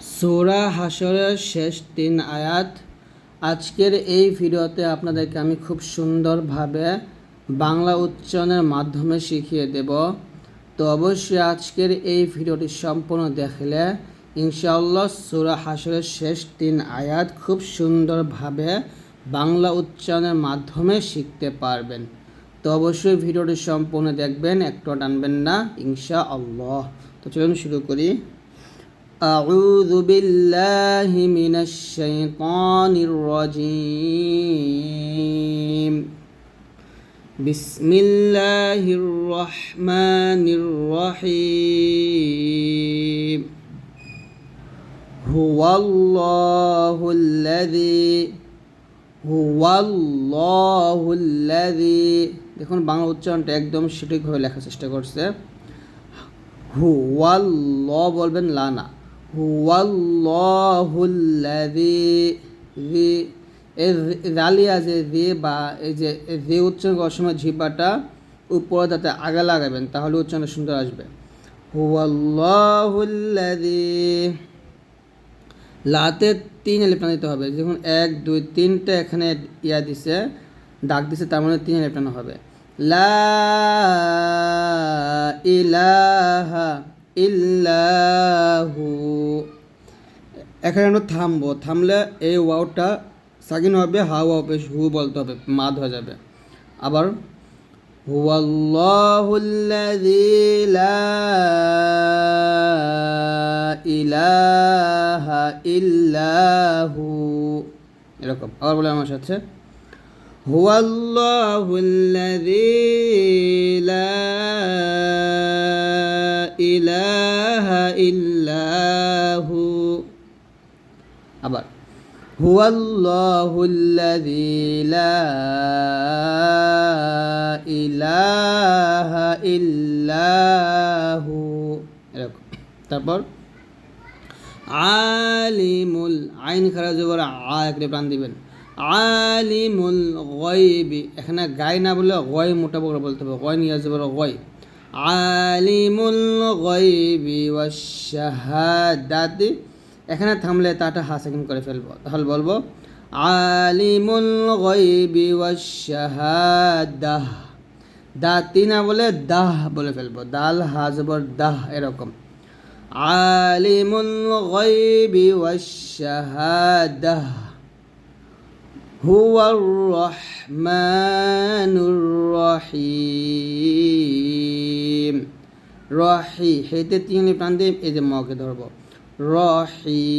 সূরা হাসরের শেষ তিন আয়াত। আজকের এই ভিডিওতে আপনাদেরকে আমি খুব সুন্দরভাবে বাংলা উচ্চারণের মাধ্যমে শিখিয়ে দেব। তো অবশ্যই আজকের এই ভিডিওটি সম্পূর্ণ দেখলে ইনশাআল্লাহ সূরা হাসরের শেষ তিন আয়াত খুব সুন্দরভাবে বাংলা উচ্চারণের মাধ্যমে শিখতে পারবেন। তো অবশ্যই ভিডিওটি সম্পূর্ণ দেখবেন একটু টানবেন না, ইনশাআল্লাহ। তো চলুন শুরু করি। أعوذ بالله من الشيطان الرجيم بسم الله الرحمن الرحيم هو الله الذي هو الله الذي দেখুন বাংলা উচ্চারণটা একদম সঠিকভাবে লেখার চেষ্টা করছে হুয়াল্ল বলবেন লানা হুয়াল্লাহুল্লাযী জি রালিয়া যে রে বা এই যে রে উচ্চারণ করার সময় জিব্বাটা উপরে তাতে আগে লাগাবেন, তাহলে উচ্চারণটা সুন্দর আসবে। হুয়াল্লাহুল্লাযী লাতে তিন এলিপ্টান দিতে হবে। দেখুন এক, দুই, তিনটা এখানে ইয়া দিছে, ডাক দিছে, তার মানে তিন এলিপ্টান হবে। লা ইলাহা ইল্লাহু এখানে আমরা থামবো। থামলে এই ওয়াওটা সাকিন হবে হা ওয়াও হু বলতে হবে, মাদ হয়ে যাবে। আবার হুয়াল্লাহুল্লাযী লা ইলাহা ইল্লাহু এরকম। আবার বলে আমার সাথে হুয়াল্লাহুল্লাযী লা ইলাহা ইল্লাহু আবার হুয়াল্লাহুল্লাযী লা ইলাহা ইল্লাহু। এরকম। তারপর, আলিমুল আইন খারাপ জবর আ একটা প্রাণ দিবেন। আলিমুল গয়বি। এখানে গায় না বলে গয়, মোটা বড় বলতে হবে। গয় নিয়ে জবর গয়। আলিমুল গয়বি ওয়াশাহাদাতি এখানে থামলে তাটা হাসাকিম করে ফেলব। তাহলে বলব, আলিমুল গয়বি শাহাদাহ দা তিনা বলে দাহ বলে ফেলব। দাল হাজবর দাহ এরকম। আলিমুল গয়বি শাহাদাহ হুয়ার রহমানুর রহিম। রহি হেতে তিন প্রান্তে এই যে মকে ধরবো। রহিম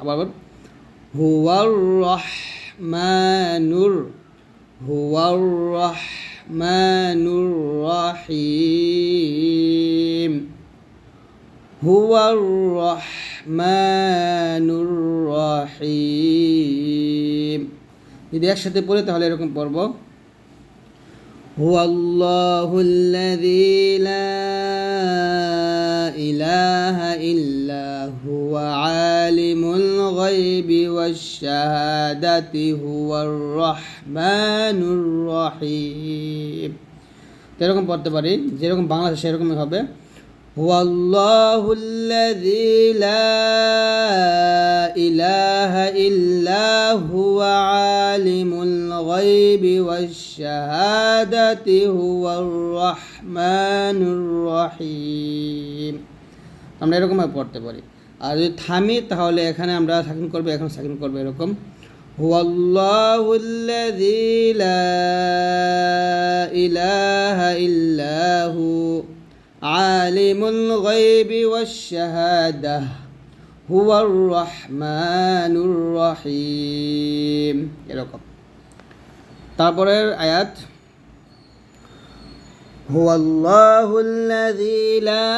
আবার বল হুয়ার রহমানুর হুয়ার রহমানুর রহিম হুয়ার রহমানুর রহিম যদি একসাথে পড়ে তাহলে এরকম পড়ব هو الله الذي لا إله إلا هو عالم الغيب والشهادة هو الرحمن الرحيم এরকম পড়তে পারি যেরকম বাংলাদেশে সেরকমই হবে هو الله الذي لا إله إلا هو عالم الغيب والشهادة هو الرحمن الرحيم আমরা এরকমভাবে পড়তে পারি আর যদি থামি তাহলে এখানে আমরা সাকিন করবো এখন সাকিন করবো এরকম هو الله الذي لا إله إلا هو عالم الغيب والشهادة هو الرحمن الرحيم এরকম তারপরের আয়াত هو الله الذي لا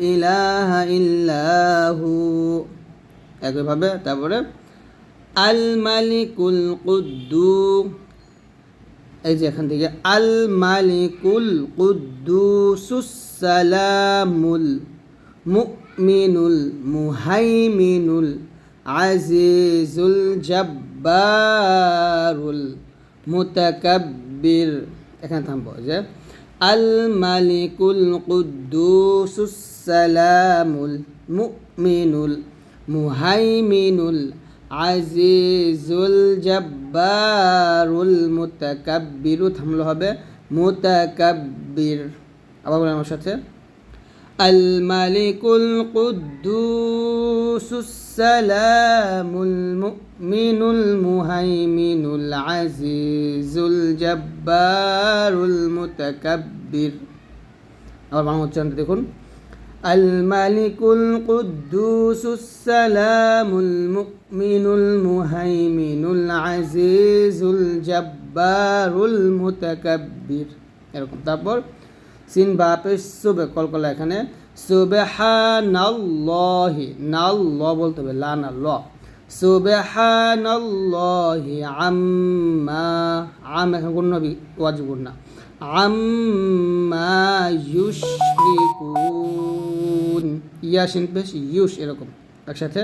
إله إلا هو একইভাবে তারপরে আল মালিকুল কুদ্দুস এই যে এখান থেকে আল মালিকুল কুদ্দুসুস সালামুল মুমিনুল মুহাইমিনুল আজিজুল জব্বারুল মুতাকাব্বির। এখানে থামবো যে, আল মালিকুল কুদ্দুসুস সালামুল মুমিনুল মুহাইমিনুল আজিজুল জব্বারুল মুতাকাব্বিরু থামলো হবে মুতাকাব্বির। আবার বলেন আমার সাথে। الملك القدوس السلام المؤمن المهيمن العزيز الجبار المتكبر আবার বাংলা উচ্চারণটা দেখুন الملك القدوس السلام المؤمن المهيمن العزيز الجبار المتكبر এরকম তারপর সিন বাপে সুবে, কল কলকলা এখানে, সুবহানাল্লাহি নাল্ল বলতে হবে, লা না ল। সুবহানাল্লাহি আম্মা, আম এখানে গুণ নবী ওয়াজিব গুণ না। আম্মা ইউশরিকুন, ইয়াসিন পেশ ইউশ এরকম, একসাথে।